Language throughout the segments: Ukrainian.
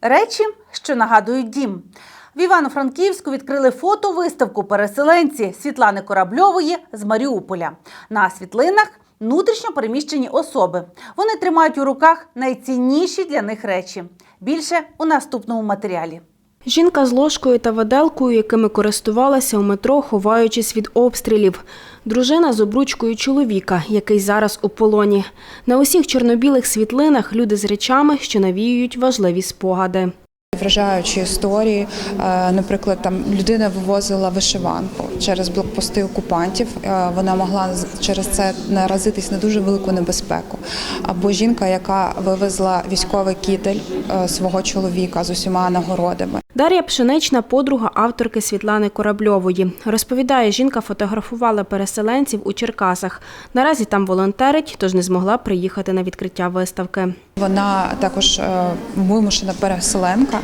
Речі, що нагадують дім. В Івано-Франківську відкрили фотовиставку переселенці Світлани Корабльової з Маріуполя. На світлинах внутрішньо переміщені особи. Вони тримають у руках найцінніші для них речі. Більше у наступному матеріалі. Жінка з ложкою та виделкою, якими користувалася у метро, ховаючись від обстрілів. Дружина з обручкою чоловіка, який зараз у полоні. На усіх чорнобілих світлинах люди з речами, що навіюють важливі спогади. Вражаючі історії, Е, наприклад, там людина вивозила вишиванку через блокпости окупантів. Е, Вона могла через це наразитись на дуже велику небезпеку. Або жінка, яка вивезла військовий кітель е, свого чоловіка з усіма нагородами. Дар'я Пшенична, подруга авторки Світлани Корабльової. Розповідає, жінка фотографувала переселенців у Черкасах. Наразі там волонтерить, тож не змогла приїхати на відкриття виставки. Вона також е, вимушена переселенка.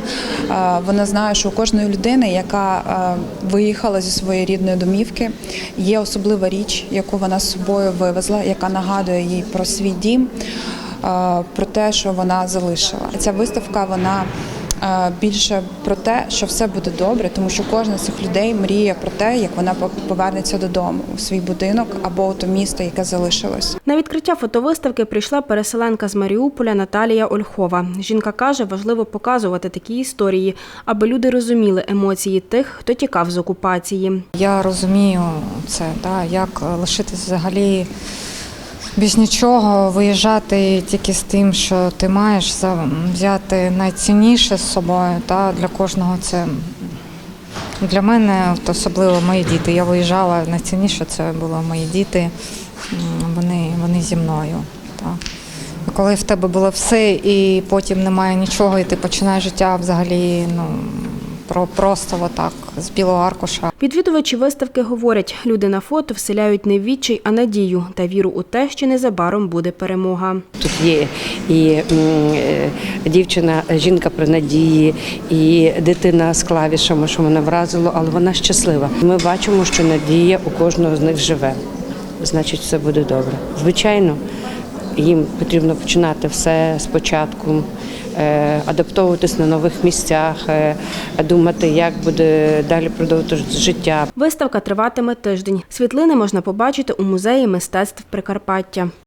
Е, Вона знає, що у кожної людини, яка е, виїхала зі своєї рідної домівки, є особлива річ, яку вона з собою вивезла, яка нагадує їй про свій дім, про те, що вона залишила. Ця виставка вона. Е, Більше про те, що все буде добре, тому що кожна з цих людей мріє про те, як вона повернеться додому у свій будинок або у то місто, яке залишилось. На відкриття фотовиставки прийшла переселенка з Маріуполя Наталія Ольхова. Жінка каже, важливо показувати такі історії, аби люди розуміли емоції тих, хто тікав з окупації. Я розумію це, да, як лишитись взагалі без нічого, виїжджати тільки з тим, що ти маєш, взяти найцінніше з собою. Да, для кожного це для мене особливо мої діти. Я виїжджала, найцінніше це були мої діти. Вони, вони зі мною. Так. Коли в тебе було все, і потім немає нічого, і ти починаєш життя взагалі ну, про, просто отак, з білого аркуша. Відвідувачі виставки говорять, люди на фото вселяють не відчай, а надію та віру у те, що незабаром буде перемога. Тут є і е, дівчина, жінка при надії, і дитина з клавішами, що мене вразило, але вона щаслива. Ми бачимо, що надія у кожного з них живе. Значить, все буде добре. Звичайно, їм потрібно починати все спочатку, адаптовуватись на нових місцях, е, думати, як буде далі продовжувати життя. Виставка триватиме тиждень. Світлини можна побачити у музеї мистецтв Прикарпаття.